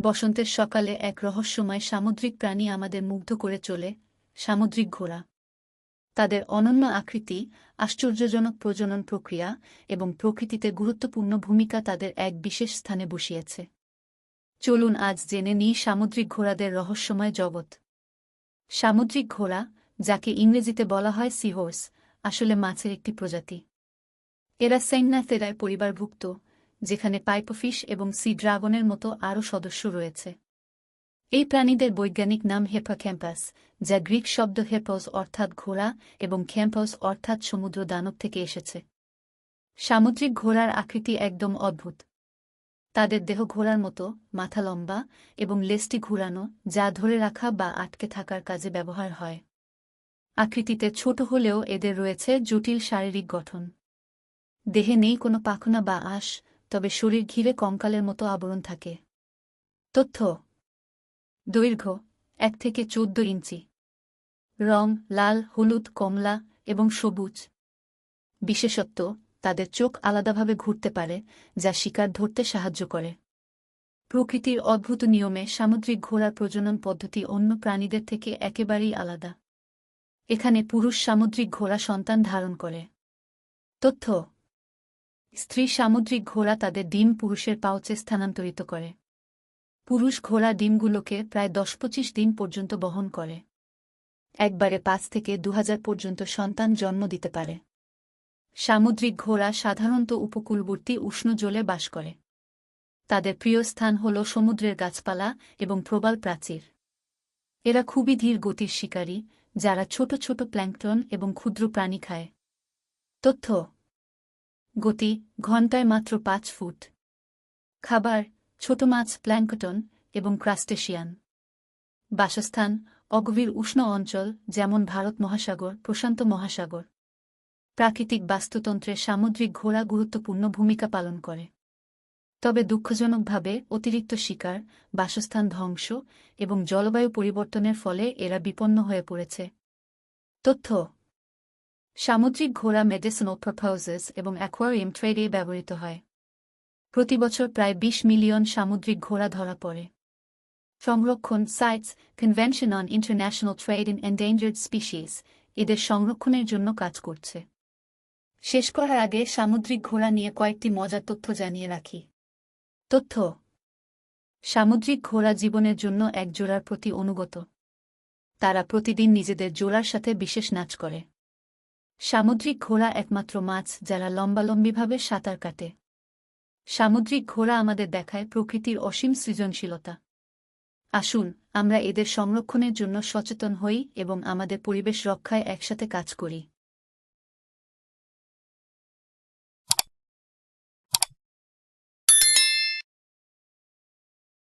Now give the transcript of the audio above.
বসন্তের সকালে এক রহস্যময় সামুদ্রিক প্রাণী আমাদের মুগ্ধ করে চলে, সামুদ্রিক ঘোড়া। তাদের অনন্য আকৃতি, আশ্চর্যজনক প্রজনন প্রক্রিয়া এবং প্রকৃতিতে গুরুত্বপূর্ণ ভূমিকা তাদের এক বিশেষ স্থানে বসিয়েছে। চলুন আজ জেনে নিই সামুদ্রিক ঘোড়াদের রহস্যময় জগৎ। সামুদ্রিক ঘোড়া, যাকে ইংরেজিতে বলা হয় সিহোর্স আসলে মাছের একটি প্রজাতি। এরা সেন্নাথেরায় পরিবারভুক্ত। যেখানে পাইপোফিশ এবং সি ড্রাগনের মতো আরও সদস্য রয়েছে। এই প্রাণীদের বৈজ্ঞানিক নাম হেপাক্যাম্পাস যা গ্রিক শব্দ হেপস অর্থাৎ ঘোড়া এবং ক্যাম্পাস অর্থাৎ সমুদ্র দানব থেকে এসেছে। সামুদ্রিক ঘোড়ার আকৃতি একদম অদ্ভুত। তাদের দেহ ঘোড়ার মতো, মাথা লম্বা এবং লেজটি ঘুরানো, যা ধরে রাখা বা আটকে থাকার কাজে ব্যবহার হয়। আকৃতিতে ছোট হলেও এদের রয়েছে জটিল শারীরিক গঠন। দেহে নেই কোনো পাখনা বা আঁশ তবে শরীর ঘিরে কঙ্কালের মতো আবরণ থাকে। তথ্য। দৈর্ঘ্য এক থেকে চোদ্দ ইঞ্চি। রং লাল, হলুদ, কমলা এবং সবুজ। বিশেষত্ব, তাদের চোখ আলাদাভাবে ঘুরতে পারে, যা শিকার ধরতে সাহায্য করে। প্রকৃতির অদ্ভুত নিয়মে সামুদ্রিক ঘোড়ার প্রজনন পদ্ধতি অন্য প্রাণীদের থেকে একেবারেই আলাদা। এখানে পুরুষ সামুদ্রিক ঘোড়া সন্তান ধারণ করে। তথ্য। স্ত্রী সামুদ্রিক ঘোড়া তাদের ডিম পুরুষের পাউচে স্থানান্তরিত করে। পুরুষ ঘোড়া ডিমগুলোকে প্রায় দশ পঁচিশ দিন পর্যন্ত বহন করে। একবারে পাঁচ থেকে দু হাজার পর্যন্ত সন্তান জন্ম দিতে পারে। সামুদ্রিক ঘোড়া সাধারণত উপকূলবর্তী উষ্ণ জলে বাস করে। তাদের প্রিয় স্থান হল সমুদ্রের গাছপালা এবং প্রবাল প্রাচীর। এরা খুবই ধীর গতির শিকারী, যারা ছোট ছোট প্ল্যাঙ্কটন এবং ক্ষুদ্র প্রাণী খায়। তথ্য গতি ঘণ্টায় মাত্র পাঁচ ফুট। খাবার, ছোট মাছ প্ল্যাঙ্কটন এবং ক্রাস্টেশিয়ান। বাসস্থান, অগভীর উষ্ণ অঞ্চল যেমন ভারত মহাসাগর, প্রশান্ত মহাসাগর। প্রাকৃতিক বাস্তুতন্ত্রে সামুদ্রিক ঘোড়া গুরুত্বপূর্ণ ভূমিকা পালন করে। তবে দুঃখজনকভাবে অতিরিক্ত শিকার, বাসস্থান ধ্বংস এবং জলবায়ু পরিবর্তনের ফলে এরা বিপন্ন হয়ে পড়েছে। তথ্য সামুদ্রিক ঘোড়া মেডিসিনাল প্রপোজেস এবং অ্যাকোয়ারিয়াম ট্রেডে ব্যবহৃত হয়। প্রতিবছর প্রায় ২০ মিলিয়ন সামুদ্রিক ঘোড়া ধরা পড়ে। সংরক্ষণ CITES convention on international trade in endangered species এদের সংরক্ষণের জন্য কাজ করছে। শেষ করার আগে সামুদ্রিক ঘোড়া নিয়ে কয়েকটি মজার তথ্য জানিয়ে রাখি। তথ্য, সামুদ্রিক ঘোড়া জীবনের জন্য এক জোড়ার প্রতি অনুগত। তারা প্রতিদিন নিজেদের জোড়ার সাথে বিশেষ নাচ করে। সামুদ্রিক ঘোড়া একমাত্র মাছ যারা লম্বালম্বিভাবে সাঁতার কাটে। সামুদ্রিক ঘোড়া আমাদের দেখায় প্রকৃতির অসীম সৃজনশীলতা। আসুন, আমরা এদের সংরক্ষণের জন্য সচেতন হই এবং আমাদের পরিবেশ রক্ষায় একসাথে কাজ করি।